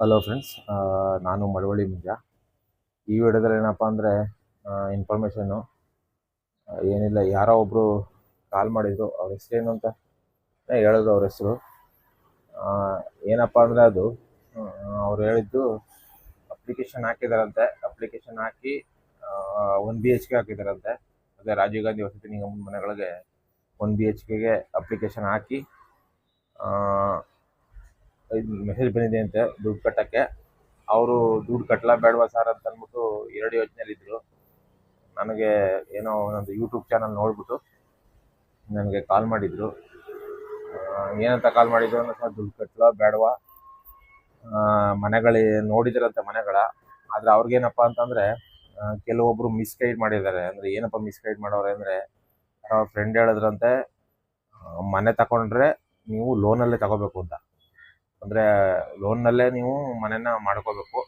Hello friends ನಾನು ಮಳವಳ್ಳಿ ಮುಂಜ. ಈ ವಿಡಿಯೋದಲ್ಲಿ ಏನಪ್ಪ ಅಂದರೆ ಇನ್ಫಾರ್ಮೇಷನ್ನು ಏನಿಲ್ಲ. ಯಾರೋ ಒಬ್ಬರು ಕಾಲ್ ಮಾಡಿದ್ರು. ಅವ್ರ ಹೆಸರೇನು ಅಂತ ಹೇಳಿದ್ರು ಅವ್ರ ಹೆಸರು. ಏನಪ್ಪ ಅಂದರೆ ಅದು ಅವ್ರು ಹೇಳಿದ್ದು ಅಪ್ಲಿಕೇಶನ್ ಹಾಕಿದಾರಂತೆ. ಅಪ್ಲಿಕೇಶನ್ ಹಾಕಿ ಒನ್ ಬಿ ಎಚ್ ಕೆ ಹಾಕಿದಾರಂತೆ. ಅದೇ ರಾಜೀವ್ ಗಾಂಧಿ ವಸತಿ ನಿಗಮದ ಮನೆಗಳಿಗೆ ಒನ್ ಬಿ ಎಚ್ ಕೆಗೆ ಅಪ್ಲಿಕೇಶನ್ ಹಾಕಿ ಮೆಸೇಜ್ ಬಂದಿದೆ ಅಂತೆ ದುಡ್ಡು ಕಟ್ಟೋಕ್ಕೆ. ಅವರು ದುಡ್ಡು ಕಟ್ಟಲ ಬೇಡವಾ ಸರ್ ಅಂತ ಅಂದ್ಬಿಟ್ಟು ಎರಡು ಯೋಚನೆಯಲ್ಲಿದ್ದರು ನನಗೆ ಏನೋ ಒಂದು ಯೂಟ್ಯೂಬ್ ಚಾನಲ್ ನೋಡ್ಬಿಟ್ಟು ನನಗೆ ಕಾಲ್ ಮಾಡಿದರು. ಏನಂತ ಕಾಲ್ ಮಾಡಿದ್ರು ಅಂದ್ರೆ ಸರ್ ದುಡ್ಡು ಕಟ್ಟಲ ಬೇಡವಾ ಮನೆಗಳು ನೋಡಿದ್ರಂತೆ ಮನೆಗಳ. ಆದರೆ ಅವ್ರಿಗೇನಪ್ಪ ಅಂತಂದರೆ ಕೆಲವೊಬ್ಬರು ಮಿಸ್ಗೈಡ್ ಮಾಡಿದ್ದಾರೆ. ಅಂದ್ರೆ ಏನಪ್ಪ ಮಿಸ್ಗೈಡ್ ಮಾಡೋರೆ ಅಂದ್ರೆ ಫ್ರೆಂಡ್ ಹೇಳಿದ್ರಂತೆ ಮನೆ ತಗೊಂಡ್ರೆ ನೀವು ಲೋನಲ್ಲೇ ತಗೋಬೇಕು ಅಂತ. ಅಂದರೆ ಲೋನ್ನಲ್ಲೇ ನೀವು ಮನೆನ ಮಾಡ್ಕೋಬೇಕು.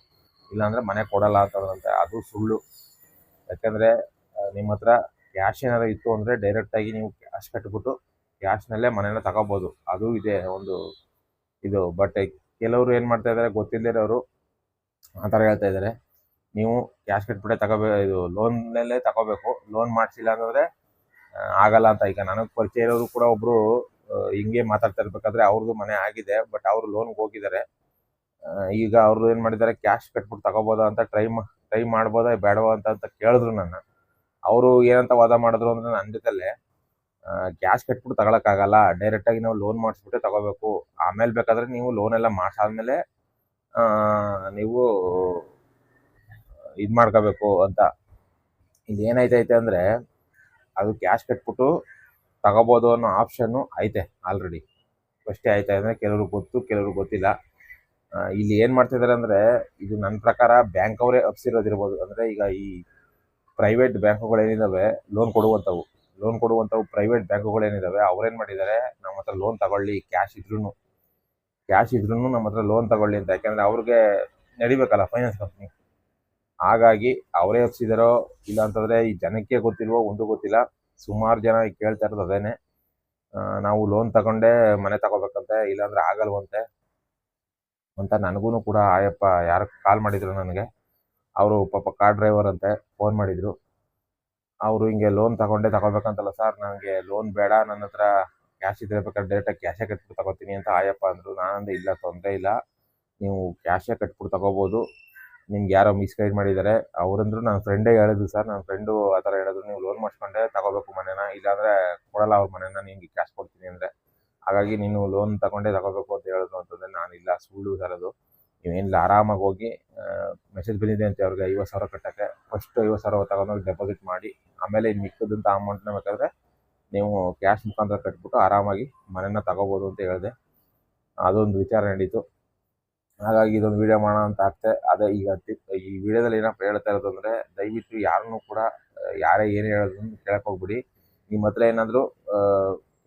ಇಲ್ಲಾಂದ್ರೆ ಮನೆ ಕೊಡಲ್ಲ ಅಂತಂದ್ರಂತೆ ಅದು ಸುಳ್ಳು. ಯಾಕಂದ್ರೆ ನಿಮ್ಮ ಹತ್ರ ಕ್ಯಾಶ್ ಏನಾದ್ರು ಇತ್ತು ಅಂದ್ರೆ ಡೈರೆಕ್ಟ್ ಆಗಿ ನೀವು ಕ್ಯಾಶ್ ಕಟ್ಬಿಟ್ಟು ಕ್ಯಾಶ್ನಲ್ಲೇ ಮನೆನ ತಗೋಬೋದು. ಅದು ಇದೆ ಒಂದು ಇದು. ಬಟ್ ಕೆಲವರು ಏನು ಮಾಡ್ತಾ ಇದ್ದಾರೆ ಗೊತ್ತಿಲ್ಲದಿರೋರು ಆ ಥರ ಹೇಳ್ತಾ ಇದ್ದಾರೆ ನೀವು ಕ್ಯಾಶ್ ಕಟ್ಬಿಟ್ಟೆ ತಗೋಬೇ, ಇದು ಲೋನ್ನಲ್ಲೇ ತಗೋಬೇಕು. ಲೋನ್ ಮಾಡಿಸಿಲ್ಲ ಅಂತಂದರೆ ಆಗಲ್ಲ ಅಂತ. ಈಗ ನನಗೆ ಪರಿಚಯ ಇರೋರು ಕೂಡ ಒಬ್ಬರು ಹಿಂಗೆ ಮಾತಾಡ್ತಾ ಇರ್ಬೇಕಾದ್ರೆ ಅವ್ರದ್ದು ಮನೆ ಆಗಿದೆ ಬಟ್ ಅವರು ಲೋನ್ಗೆ ಹೋಗಿದ್ದಾರೆ ಈಗ ಅವ್ರು ಏನು ಮಾಡಿದ್ದಾರೆ ಕ್ಯಾಶ್ ಕಟ್ಬಿಟ್ಟು ತಗೋಬೋದಾ ಅಂತ ಟ್ರೈ ಟ್ರೈ ಮಾಡ್ಬೋದಾ, ಬೇಡವಾ ಅಂತ ಅಂತ ಕೇಳಿದ್ರು ನನ್ನ. ಅವರು ಏನಂತ ವಾದ ಮಾಡಿದ್ರು ಅಂದ್ರೆ ನನ್ನ ಜೊತೆಲೆ ಕ್ಯಾಶ್ ಕಟ್ಬಿಟ್ಟು ತಗೊಳಕ್ಕಾಗಲ್ಲ. ಡೈರೆಕ್ಟಾಗಿ ನಾವು ಲೋನ್ ಮಾಡಿಸ್ಬಿಟ್ಟೆ ತಗೋಬೇಕು. ಆಮೇಲೆ ಬೇಕಾದ್ರೆ ನೀವು ಲೋನ್ ಎಲ್ಲ ಮಾಡ್ಸಾದ್ಮೇಲೆ ನೀವು ಇದು ಮಾಡ್ಕೋಬೇಕು ಅಂತ. ಇಲ್ಲಿ ಏನಾಯ್ತೈತೆ ಅಂದರೆ, ಅದು ಕ್ಯಾಶ್ ಕಟ್ಬಿಟ್ಟು ತಗೋಬೋದು ಅನ್ನೋ ಆಪ್ಷನ್ನು ಐತೆ ಆಲ್ರೆಡಿ ಫಸ್ಟೇ ಆಯ್ತಾ ಅಂದರೆ ಕೆಲವರು ಗೊತ್ತು, ಕೆಲವರು ಗೊತ್ತಿಲ್ಲ. ಇಲ್ಲಿ ಏನು ಮಾಡ್ತಿದ್ದಾರೆ ಅಂದರೆ, ಇದು ನನ್ನ ಪ್ರಕಾರ ಬ್ಯಾಂಕ್ ಅವರೇ ಅಪ್ಸಿರೋದಿರ್ಬೋದು ಅಂದರೆ ಈಗ ಈ ಪ್ರೈವೇಟ್ ಬ್ಯಾಂಕುಗಳೇನಿದ್ದಾವೆ ಲೋನ್ ಕೊಡುವಂಥವು. ಲೋನ್ ಕೊಡುವಂಥವು ಪ್ರೈವೇಟ್ ಬ್ಯಾಂಕುಗಳೇನಿದ್ದಾವೆ ಅವ್ರೇನು ಮಾಡಿದ್ದಾರೆ ನಮ್ಮ ಹತ್ರ ಲೋನ್ ತಗೊಳ್ಳಿ ಕ್ಯಾಶ್ ಇದ್ರೂ ಕ್ಯಾಶ್ ಇದ್ರೂ ನಮ್ಮ ಹತ್ರ ಲೋನ್ ತಗೊಳ್ಳಿ ಅಂತ. ಯಾಕೆಂದರೆ ಅವ್ರಿಗೆ ನಡಿಬೇಕಲ್ಲ ಫೈನಾನ್ಸ್ ಕಂಪ್ನಿ ಹಾಗಾಗಿ ಅವರೇ ಎಪ್ಸಿದಾರೋ ಇಲ್ಲ ಅಂತಂದ್ರೆ ಈ ಜನಕ್ಕೆ ಗೊತ್ತಿಲ್ವೋ ಒಂದು ಗೊತ್ತಿಲ್ಲ. ಸುಮಾರು ಜನ ಕೇಳ್ತಾ ಇರೋದು ಅದೇನೆ. ನಾವು ಲೋನ್ ತಗೊಂಡೇ ಮನೆ ತಗೋಬೇಕಂತೆ, ಇಲ್ಲಾಂದ್ರೆ ಆಗಲ್ವಂತೆ ಅಂತ. ನನಗೂ ಕೂಡ, ಆಯಪ್ಪ, ಯಾರು ಕಾಲ್ ಮಾಡಿದ್ರು ನನಗೆ. ಅವರು ಪಾಪ ಕಾರ್ ಡ್ರೈವರ್ ಅಂತೆ ಫೋನ್ ಮಾಡಿದ್ರು. ಅವರು ಹಿಂಗೆ ಲೋನ್ ತಗೊಂಡೆ ತಗೋಬೇಕಂತಲ್ಲ ಸರ್ ನನಗೆ ಲೋನ್ ಬೇಡ, ನನ್ನ ಹತ್ರ ಕ್ಯಾಶ್ ಇದ್ರೆ ಬೇಕಾದ್ರೆ ಡೈರೆಕ್ಟಾಗಿ ಕ್ಯಾಶೇ ಕಟ್ಬಿಟ್ಟು ತಗೋತೀನಿ ಅಂತ ಆಯಪ್ಪ ಅಂದರು. ನಾನಂದೆ ಇಲ್ಲ, ತೊಂದರೆ ಇಲ್ಲ. ನೀವು ಕ್ಯಾಶೇ ಕಟ್ಬಿಟ್ಟು ತಗೋಬೋದು. ನಿಮ್ಗೆ ಯಾರೋ ಮಿಸ್ಗೈಡ್ ಮಾಡಿದ್ದಾರೆ. ಅವರಂದ್ರು ನನ್ನ ಫ್ರೆಂಡೇ ಹೇಳಿದ್ರು ಸರ್ ನನ್ನ ಫ್ರೆಂಡು ಆ ಥರ ಹೇಳಿದ್ರು. ನೀವು ಲೋನ್ ಮಾಡಿಸ್ಕೊಂಡೆ ತಗೋಬೇಕು ಮನೇನ. ಇಲ್ಲಾಂದರೆ ಕೊಡಲ್ಲ ಅವ್ರ ಮನೇನ. ನಿಮಗೆ ಕ್ಯಾಶ್ ಕೊಡ್ತೀನಿ ಅಂದರೆ. ಹಾಗಾಗಿ ನೀನು ಲೋನ್ ತಗೊಂಡೇ ತಗೋಬೇಕು ಅಂತ ಹೇಳಿದ್ರು ಅಂತಂದರೆ ನಾನಿಲ್ಲ ಸುಳ್ಳು ಸರ್ ಅದು. ನೀವೇನಿಲ್ಲ ಆರಾಮಾಗಿ ಹೋಗಿ ಮೆಸೇಜ್ ಬಂದಿದೆ ಅಂತ ಅವ್ರಿಗೆ ಐವತ್ತು ಸಾವಿರ ಕಟ್ಟೋಕ್ಕೆ. ಫಸ್ಟ್ ಐವತ್ತು ಸಾವಿರ ತಗೊಂಡೋಗಿ ಡೆಪಾಸಿಟ್ ಮಾಡಿ. ಆಮೇಲೆ ಇನ್ನು ಮಿಕ್ಕದಂಥ ಅಮೌಂಟ್ನ ಬೇಕಾದ್ರೆ ನೀವು ಕ್ಯಾಶ್ ಮುಖಾಂತರ ಕಟ್ಬಿಟ್ಟು ಆರಾಮಾಗಿ ಮನೆನ ತಗೋಬೋದು ಅಂತ ಹೇಳಿದೆ. ಅದೊಂದು ವಿಚಾರ ನಡೀತು. ಹಾಗಾಗಿ ಇದೊಂದು ವಿಡಿಯೋ ಮಾಡೋಣ ಅಂತ ಆಗ್ತದೆ ಅದೇ ಈಗ ಈ ವಿಡಿಯೋದಲ್ಲಿ ಏನಪ್ಪ ಹೇಳ್ತಾ ಇರೋದು ಅಂದರೆ, ದಯವಿಟ್ಟು ಯಾರನ್ನೂ ಕೂಡ ಯಾರೇ ಏನು ಹೇಳೋದು ಕೇಳಕ್ಕೆ ಹೋಗ್ಬಿಡಿ. ನಿಮ್ಮ ಹತ್ರ ಏನಾದರೂ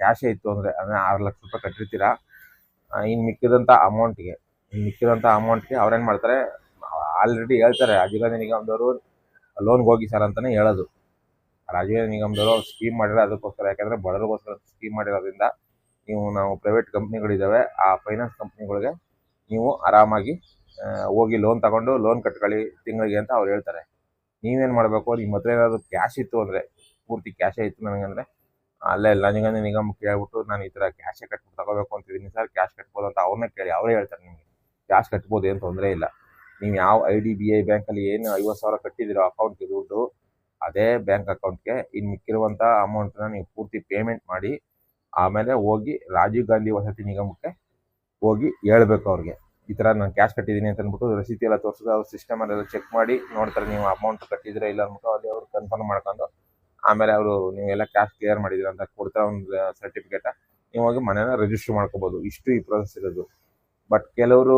ಕ್ಯಾಶೇ ಇತ್ತು ಅಂದರೆ ಅಂದರೆ ಆರು ಲಕ್ಷ ರೂಪಾಯಿ ಕಟ್ಟಿರ್ತೀರಾ? ಇನ್ನು ಮಿಕ್ಕಿದಂಥ ಅಮೌಂಟ್ಗೆ ಇನ್ನು ಮಿಕ್ಕಿದಂಥ ಅಮೌಂಟ್ಗೆ ಅವ್ರೇನು ಮಾಡ್ತಾರೆ? ಆಲ್ರೆಡಿ ಹೇಳ್ತಾರೆ, ರಾಜೀವ್ ನಿಗಮದವರು ಲೋನ್ಗೆ ಹೋಗಿ ಸರ್ ಅಂತಲೇ ಹೇಳೋದು. ರಾಜೀವ್ ನಿಗಮದವರು ಸ್ಕೀಮ್ ಮಾಡಿರೋ ಅದಕ್ಕೋಸ್ಕರ, ಯಾಕಂದರೆ ಬಡವರಿಗೋಸ್ಕರ ಸ್ಕೀಮ್ ಮಾಡಿರೋದ್ರಿಂದ, ನೀವು, ನಾವು ಪ್ರೈವೇಟ್ ಕಂಪ್ನಿಗಳಿದ್ದಾವೆ ಆ ಫೈನಾನ್ಸ್ ಕಂಪ್ನಿಗಳಿಗೆ ನೀವು ಆರಾಮಾಗಿ ಹೋಗಿ ಲೋನ್ ತಗೊಂಡು ಲೋನ್ ಕಟ್ಕೊಳ್ಳಿ ತಿಂಗಳಿಗೆ ಅಂತ ಅವ್ರು ಹೇಳ್ತಾರೆ. ನೀವೇನು ಮಾಡಬೇಕು? ನಿಮ್ಮ ಹತ್ರ ಏನಾದರೂ ಕ್ಯಾಶ್ ಇತ್ತು ಅಂದರೆ, ಪೂರ್ತಿ ಕ್ಯಾಶೇ ಇತ್ತು ನನಗಂದರೆ ಅಲ್ಲೇ ಲಂಜಗಂಧಿ ನಿಗಮ ಕೇಳ್ಬಿಟ್ಟು ನಾನು ಈ ಥರ ಕ್ಯಾಶೇ ಕಟ್ಬಿಟ್ಟು ತಗೋಬೇಕು ಅಂತಿದ್ದೀನಿ ಸರ್ ಕ್ಯಾಶ್ ಕಟ್ಬೋದು ಅಂತ ಅವ್ರನ್ನ ಕೇಳಿ, ಅವರೇ ಹೇಳ್ತಾರೆ ನಿಮಗೆ. ಕ್ಯಾಶ್ ಕಟ್ಬೋದು, ಏನು ತೊಂದರೆ ಇಲ್ಲ. ನೀವು ಯಾವ ಐ ಡಿ ಬಿ ಐ ಬ್ಯಾಂಕಲ್ಲಿ ಏನು ಐವತ್ತು ಸಾವಿರ ಕಟ್ಟಿದ್ದೀರೋ ಅಕೌಂಟ್ಗೆ ದುಡ್ಡು, ಅದೇ ಬ್ಯಾಂಕ್ ಅಕೌಂಟ್ಗೆ ಇನ್ನು ಮಿಕ್ಕಿರುವಂಥ ಅಮೌಂಟನ್ನ ನೀವು ಪೂರ್ತಿ ಪೇಮೆಂಟ್ ಮಾಡಿ, ಆಮೇಲೆ ಹೋಗಿ ರಾಜೀವ್ ಗಾಂಧಿ ವಸತಿ ನಿಗಮಕ್ಕೆ ಹೋಗಿ ಹೇಳ್ಬೇಕು ಅವ್ರಿಗೆ. ಈ ಥರ ನಾನು ಕ್ಯಾಶ್ ಕಟ್ಟಿದ್ದೀನಿ ಅಂತ ಅಂದ್ಬಿಟ್ಟು ರಸೀತಿ ಎಲ್ಲ ತೋರಿಸಿದ್ರೆ ಅವ್ರು ಸಿಸ್ಟಮಲ್ಲೆಲ್ಲ ಚೆಕ್ ಮಾಡಿ ನೋಡ್ತಾರೆ ನೀವು ಅಮೌಂಟ್ ಕಟ್ಟಿದ್ರೆ ಇಲ್ಲ ಅಂದ್ಬಿಟ್ಟು ಅಲ್ಲಿ ಅವ್ರು ಕನ್ಫರ್ಮ್ ಮಾಡ್ಕೊಂಡು ಆಮೇಲೆ ಅವರು ನೀವೆಲ್ಲ ಕ್ಯಾಶ್ ಕ್ಲಿಯರ್ ಮಾಡಿದ್ದೀರ ಅಂತ ಕೊಡ್ತಾರೆ ಒಂದು ಸರ್ಟಿಫಿಕೇಟ ನೀವು ಹೋಗಿ ಮನೇನ ರಿಜಿಸ್ಟರ್ ಮಾಡ್ಕೋಬೋದು. ಇಷ್ಟು ಈ ಪ್ರೊಸೆಸ್ ಇರೋದು. ಬಟ್ ಕೆಲವರು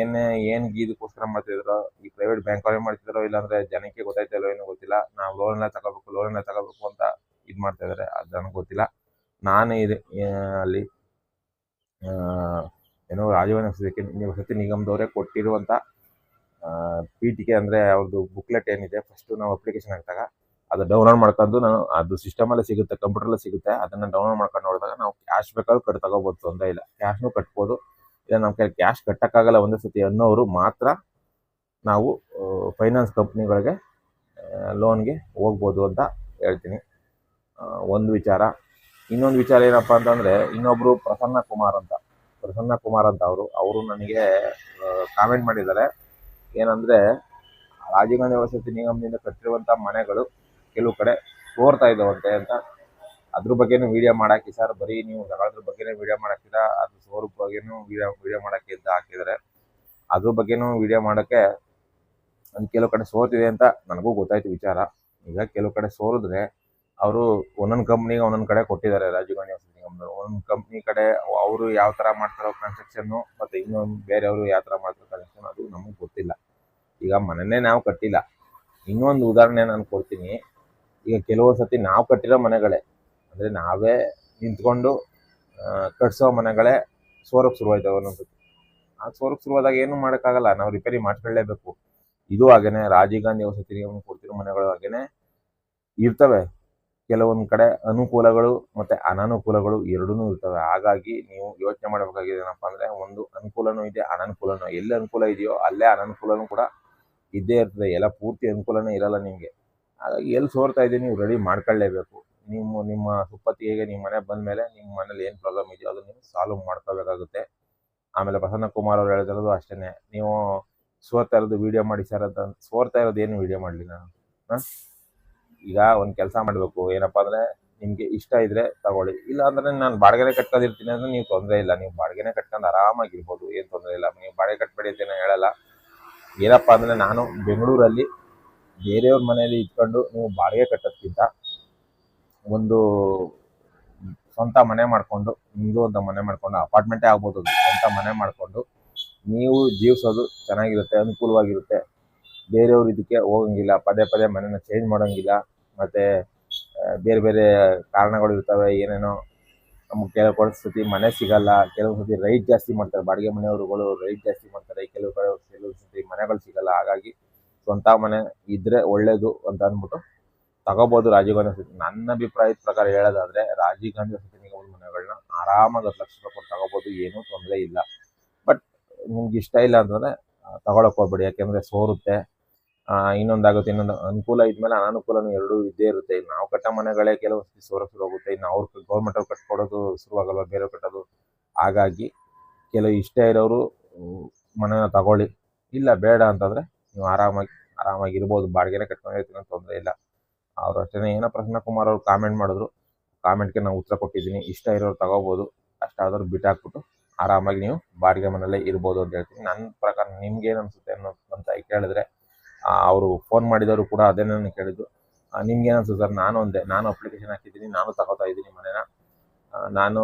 ಏನೇ, ಏನು ಇದಕ್ಕೋಸ್ಕರ ಮಾಡ್ತಿದ್ರು, ಈ ಪ್ರೈವೇಟ್ ಬ್ಯಾಂಕ್ ಅವರೇ ಮಾಡ್ತಿದ್ದಾರೋ ಇಲ್ಲಾಂದ್ರೆ ಜನಕ್ಕೆ ಗೊತ್ತಾಯ್ತಲ್ಲೋ ಏನೋ ಗೊತ್ತಿಲ್ಲ, ನಾವು ಲೋನ್ ಎಲ್ಲ ತಗೋಬೇಕು ಲೋನ್ ಎಲ್ಲ ತಗೋಬೇಕು ಅಂತ ಇದು ಮಾಡ್ತಾ ಇದ್ದಾರೆ ಅದು ನನಗೆ ಗೊತ್ತಿಲ್ಲ. ನಾನು ಇದೆ ಅಲ್ಲಿ ಏನೋ ರಾಜೀವನ ವಸತಿ ನಿಗಮದವರೇ ಕೊಟ್ಟಿರುವಂಥ ಪಿ ಟಿ ಕೆ ಅಂದರೆ ಅವ್ರದ್ದು ಬುಕ್ಲೆಟ್ ಏನಿದೆ ಫಸ್ಟು ನಾವು ಅಪ್ಲಿಕೇಶನ್ ಹಾಕಿದಾಗ ಅದು ಡೌನ್ಲೋಡ್ ಮಾಡ್ಕೊಂಡು ನಾನು ಅದು ಸಿಸ್ಟಮಲ್ಲೇ ಸಿಗುತ್ತೆ ಕಂಪ್ಯೂಟರಲ್ಲೇ ಸಿಗುತ್ತೆ, ಅದನ್ನು ಡೌನ್ಲೋಡ್ ಮಾಡ್ಕೊಂಡು ನೋಡಿದಾಗ ನಾವು ಕ್ಯಾಶ್ ಬೇಕಾದ್ರೂ ಕಟ್ ತಗೋಬೋದು, ತೊಂದರೆ ಇಲ್ಲ. ಕ್ಯಾಶ್ನೂ ಕಟ್ಬೋದು. ಇಲ್ಲ ನಮ್ಮ ಕೈ ಕ್ಯಾಶ್ ಕಟ್ಟೋಕ್ಕಾಗಲ್ಲ ಒಂದೇ ಸತಿ ಅನ್ನೋರು ಮಾತ್ರ ನಾವು ಫೈನಾನ್ಸ್ ಕಂಪ್ನಿಗಳಿಗೆ ಲೋನ್ಗೆ ಹೋಗ್ಬೋದು ಅಂತ ಹೇಳ್ತೀನಿ. ಒಂದು ವಿಚಾರ. ಇನ್ನೊಂದು ವಿಚಾರ ಏನಪ್ಪ ಅಂತಂದರೆ ಇನ್ನೊಬ್ಬರು ಪ್ರಸನ್ನ ಕುಮಾರ್ ಅಂತ. ಪ್ರಸನ್ನ ಕುಮಾರ್ ಅಂತ ಅವರು. ಅವರು ನನಗೆ ಕಾಮೆಂಟ್ ಮಾಡಿದ್ದಾರೆ. ಏನಂದರೆ ರಾಜೀವ್ ಗಾಂಧಿ ವಸತಿ ನಿಗಮದಿಂದ ಕಟ್ಟಿರುವಂಥ ಮನೆಗಳು ಕೆಲವು ಕಡೆ ತೋರ್ತಾ ಇದ್ದಾವಂತೆ ಅಂತ. ಅದ್ರ ಬಗ್ಗೆನೂ ವಿಡಿಯೋ ಮಾಡಾಕಿ ಸರ್ ಬರೀ ನೀವು ಜಗಳದ್ರ ಬಗ್ಗೆನೇ ವಿಡಿಯೋ ಮಾಡಾಕಿದ ಅದ್ರ ಸೋರ್ ಬಗ್ಗೆನೂ ವಿಡಿಯೋ ವಿಡಿಯೋ ಅಂತ ಹಾಕಿದ್ದಾರೆ. ಅದ್ರ ಬಗ್ಗೆನೂ ವಿಡಿಯೋ ಮಾಡೋಕ್ಕೆ ಒಂದು ಕೆಲವು ಕಡೆ ಸೋತಿದೆ ಅಂತ ನನಗೂ ಗೊತ್ತಾಯ್ತು ವಿಚಾರ. ಈಗ ಕೆಲವು ಕಡೆ ಸೋರಿದ್ರೆ ಅವರು ಒಂದೊಂದು ಕಂಪ್ನಿಗೆ ಒಂದೊಂದು ಕಡೆ ಕೊಟ್ಟಿದ್ದಾರೆ, ರಾಜೀವ್ ಗಾಂಧಿ ವಸತಿ ನಿಗಮದವರು. ಒಂದೊಂದು ಕಂಪ್ನಿ ಕಡೆ ಅವರು ಯಾವ ಥರ ಮಾಡ್ತಾರೋ ಕನ್ಸ್ಟ್ರಕ್ಷನ್ನು ಮತ್ತು ಇನ್ನೊಂದು ಬೇರೆಯವರು ಯಾವ ಥರ ಮಾಡ್ತಾರೋ ಕನ್ಸ್ಟ್ರಕ್ಷನ್ ಅದು ನಮಗೆ ಗೊತ್ತಿಲ್ಲ. ಈಗ ಮನೆಯೇ ನಾವು ಕಟ್ಟಿಲ್ಲ. ಇನ್ನೊಂದು ಉದಾಹರಣೆ ನಾನು ಕೊಡ್ತೀನಿ. ಈಗ ಕೆಲವು ಸತಿ ನಾವು ಕಟ್ಟಿರೋ ಮನೆಗಳೇ, ಅಂದರೆ ನಾವೇ ನಿಂತ್ಕೊಂಡು ಕಟ್ಸೋ ಮನೆಗಳೇ ಸೋರಕ್ಕೆ ಶುರುವಾಯ್ತವೆ ಒಂದೊಂದು ಸತಿ. ಆ ಸೋರಕ್ಕೆ ಶುರುವಾದಾಗ ಏನು ಮಾಡೋಕ್ಕಾಗಲ್ಲ, ನಾವು ರಿಪೇರಿ ಮಾಡ್ಕೊಳ್ಳೇಬೇಕು ಇದು ಹಾಗೇನೆ ರಾಜೀವ್ ಗಾಂಧಿ ವಸತಿ ನಿಗಮ ಕೊಡ್ತಿರೋ ಮನೆಗಳು ಹಾಗೇನೆ ಇರ್ತವೆ. ಕೆಲವೊಂದು ಕಡೆ ಅನುಕೂಲಗಳು ಮತ್ತೆ ಅನಾನುಕೂಲಗಳು ಎರಡೂ ಇರ್ತವೆ. ಹಾಗಾಗಿ ನೀವು ಯೋಚನೆ ಮಾಡಬೇಕಾಗಿದೆ ಅಂದ್ರೆ ಒಂದು ಅನುಕೂಲನೂ ಇದೆ, ಅನಾನುಕೂಲನೂ ಎಲ್ಲಿ ಅನುಕೂಲ ಇದೆಯೋ ಅಲ್ಲೇ ಅನಾನುಕೂಲನೂ ಕೂಡ ಇದ್ದೇ ಇರ್ತದೆ. ಎಲ್ಲ ಪೂರ್ತಿ ಅನುಕೂಲನೇ ಇರಲ್ಲ ನಿಮಗೆ. ಹಾಗಾಗಿ ಎಲ್ಲಿ ಸೋರ್ತಾ ಇದೆ ನೀವು ರೆಡಿ ಮಾಡ್ಕೊಳ್ಳೇಬೇಕು. ನಿಮ್ಮ ನಿಮ್ಮ ಸುಪ್ಪತ್ತಿಗೆ ನಿಮ್ಮ ಮನೆ ಬಂದ ಮೇಲೆ ನಿಮ್ಮ ಮನೇಲಿ ಏನು ಪ್ರಾಬ್ಲಮ್ ಇದೆಯೋ ಅದನ್ನ ನೀವು ಸಾಲ್ವ್ ಮಾಡ್ಕೋಬೇಕಾಗುತ್ತೆ ಆಮೇಲೆ ಪ್ರಸನ್ನ ಕುಮಾರ್ ಅವ್ರು ಹೇಳ್ತಿರೋದು ಅಷ್ಟೇ ನೀವು ಸೋರ್ತಾ ಇರೋದು ವಿಡಿಯೋ ಮಾಡಿ, ಸರ್ ಅಂತ ಸೋರ್ತಾ ಇರೋದು ಏನು ವಿಡಿಯೋ ಮಾಡಲಿ ನಾನು? ಹಾಂ? ಈಗ ಒಂದು ಕೆಲಸ ಮಾಡಬೇಕು. ಏನಪ್ಪ ಅಂದರೆ ನಿಮಗೆ ಇಷ್ಟ ಇದ್ರೆ ತಗೊಳ್ಳಿ. ಇಲ್ಲ ಅಂದ್ರೆ ನಾನು ಬಾಡಿಗೆನೆ ಕಟ್ಕೊಂಡಿರ್ತೀನಿ ಅಂದ್ರೆ ನೀವು ತೊಂದರೆ ಇಲ್ಲ. ನೀವು ಬಾಡಿಗೆನೆ ಕಟ್ಕೊಂಡು ಆರಾಮಾಗಿರ್ಬೋದು. ಏನು ತೊಂದರೆ ಇಲ್ಲ. ನೀವು ಬಾಡಿಗೆ ಕಟ್ಬೇಡಿ ಅಂತ ಹೇಳಲ್ಲ. ಏನಪ್ಪ ಅಂದರೆ ನಾನು ಬೆಂಗಳೂರಲ್ಲಿ ಬೇರೆಯವ್ರ ಮನೆಯಲ್ಲಿ ಇಟ್ಕೊಂಡು ನೀವು ಬಾಡಿಗೆ ಕಟ್ಟೋದ್ಕಿಂತ ಒಂದು ಸ್ವಂತ ಮನೆ ಮಾಡಿಕೊಂಡು ನಿಮ್ಮದು ಒಂದು ಮನೆ ಮಾಡಿಕೊಂಡು, ಅಪಾರ್ಟ್ಮೆಂಟೇ ಆಗ್ಬೋದು ಸ್ವಂತ ಮನೆ ಮಾಡಿಕೊಂಡು ನೀವು ಜೀವಿಸೋದು ಚೆನ್ನಾಗಿರುತ್ತೆ, ಅನುಕೂಲವಾಗಿರುತ್ತೆ. ಬೇರೆಯವ್ರು ಇದಕ್ಕೆ ಹೋಗಂಗಿಲ್ಲ. ಪದೇ ಪದೇ ಮನೇನ ಚೇಂಜ್ ಮಾಡೋಂಗಿಲ್ಲ. ಮತ್ತು ಬೇರೆ ಬೇರೆ ಕಾರಣಗಳು ಇರ್ತವೆ, ಏನೇನೋ ನಮಗೆ ಕೆಲವು ಪರಿಸ್ಥಿತಿ ಮನೆ ಸಿಗಲ್ಲ. ಕೆಲವು ಸತಿ ರೈಟ್ ಜಾಸ್ತಿ ಮಾಡ್ತಾರೆ. ಬಾಡಿಗೆ ಮನೆಯವರುಗಳು ರೈಟ್ ಜಾಸ್ತಿ ಮಾಡ್ತಾರೆ. ಕೆಲವು ಕಡೆ ಕೆಲವು ಸತಿ ಮನೆಗಳು ಸಿಗಲ್ಲ. ಹಾಗಾಗಿ ಸ್ವಂತ ಮನೆ ಇದ್ರೆ ಒಳ್ಳೇದು ಅಂತ ಅಂದ್ಬಿಟ್ಟು ತಗೋಬೋದು ರಾಜೀವ್ ಗಾಂಧಿ ವಸತಿ ನನ್ನ ಅಭಿಪ್ರಾಯದ ಪ್ರಕಾರ ಹೇಳೋದಾದ್ರೆ, ರಾಜೀವ್ ಗಾಂಧಿ ವಸತಿ ನಿಗಮದ ಮನೆಗಳನ್ನ ಆರಾಮಾಗಿ ಹತ್ತು ಲಕ್ಷ ರೂಪಾಯಿ ತಗೋಬೋದು. ಏನೂ ತೊಂದರೆ ಇಲ್ಲ. ಬಟ್ ನಿಮ್ಗೆ ಇಷ್ಟ ಇಲ್ಲ ಅಂತಂದರೆ ತಗೊಳಕ್ ಹೋಗ್ಬೇಡಿ. ಯಾಕೆಂದರೆ ಸೋರುತ್ತೆ. ಇನ್ನೊಂದಾಗುತ್ತೆ, ಇನ್ನೊಂದು ಅನುಕೂಲ ಇದ್ಮೇಲೆ ಅನಾನುಕೂಲನೂ ಎರಡೂ ಇದ್ದೇ ಇರುತ್ತೆ. ನಾವು ಕಟ್ಟ ಮನೆಗಳೇ ಕೆಲವು ಸೋರಕ್ಕೆ ಶುರು ಹೋಗುತ್ತೆ. ಇನ್ನು ಅವ್ರು ಗೌರ್ಮೆಂಟ್ ಅವ್ರು ಕಟ್ಕೊಡೋದು ಶುರುವಾಗಲ್ವ? ಬೇರೆ ಕಟ್ಟೋದು. ಹಾಗಾಗಿ ಕೆಲವು ಇಷ್ಟ ಇರೋರು ಮನೆನ ತಗೊಳ್ಳಿ. ಇಲ್ಲ, ಬೇಡ ಅಂತಂದರೆ ನೀವು ಆರಾಮಾಗಿ ಆರಾಮಾಗಿ ಇರ್ಬೋದು. ಬಾಡಿಗೆನೇ ಕಟ್ಕೊಂಡಿರ್ತೀನಿ ಅಂತ ತೊಂದರೆ ಇಲ್ಲ. ಅವ್ರು ಅಷ್ಟೇ ಏನೋ ಪ್ರಸನ್ನ ಕುಮಾರ್ ಅವ್ರು ಕಾಮೆಂಟ್ ಮಾಡಿದ್ರು. ಕಾಮೆಂಟ್ಗೆ ನಾನು ಉತ್ತರ ಕೊಟ್ಟಿದ್ದೀನಿ. ಇಷ್ಟ ಇರೋರು ತಗೋಬೋದು. ಅಷ್ಟಾದ್ರೂ ಬಿಟ್ಟಾಕ್ಬಿಟ್ಟು ಆರಾಮಾಗಿ ನೀವು ಬಾಡಿಗೆ ಮನೆಯಲ್ಲೇ ಇರ್ಬೋದು ಅಂತ ಹೇಳ್ತೀನಿ. ನನ್ನ ಪ್ರಕಾರ ನಿಮ್ಗೆ ಏನು ಅನ್ಸುತ್ತೆ ಅನ್ನೋ ಅಂತ ಕೇಳಿದ್ರೆ ಅವರು ಫೋನ್ ಮಾಡಿದವರು ಕೂಡ ಅದೇ ನಾನು ಕೇಳಿದ್ದು ನಿಮ್ಗೆ ಏನಂತ ಸರ್? ನಾನು ಒಂದೇ, ನಾನು ಅಪ್ಲಿಕೇಶನ್ ಹಾಕಿದ್ದೀನಿ, ನಾನು ತಗೋತಾ ಇದ್ದೀನಿ ಮನೆನ. ನಾನು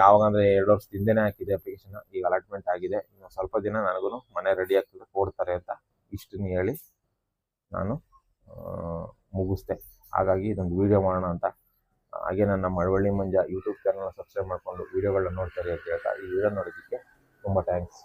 ಯಾವಾಗ ಅಂದರೆ ಎರಡು ವರ್ಷದ ಹಿಂದೆನೇ ಹಾಕಿದ್ದೆ ಅಪ್ಲಿಕೇಶನ್ ಈಗ ಅಲಾಟ್ಮೆಂಟ್ ಆಗಿದೆ. ಇನ್ನು ಸ್ವಲ್ಪ ದಿನ ನನಗೂ ಮನೆ ರೆಡಿ ಆಗ್ತದೆ, ಕೊಡ್ತಾರೆ ಅಂತ ಇಷ್ಟನ್ನು ಹೇಳಿ ನಾನು ಮುಗಿಸ್ದೆ. ಹಾಗಾಗಿ ಇದೊಂದು ವಿಡಿಯೋ ಮಾಡೋಣ ಅಂತ. ಹಾಗೆ ನನ್ನ ಮಳವಳ್ಳಿ ಮಂಜ ಯೂಟ್ಯೂಬ್ ಚಾನಲ್ನ ಸಬ್ಸ್ಕ್ರೈಬ್ ಮಾಡಿಕೊಂಡು ವೀಡಿಯೋಗಳನ್ನ ನೋಡ್ತಾರೆ ಅಂತ ಹೇಳ್ತಾ ಈ ವಿಡಿಯೋ ನೋಡೋದಕ್ಕೆ ತುಂಬ ಥ್ಯಾಂಕ್ಸ್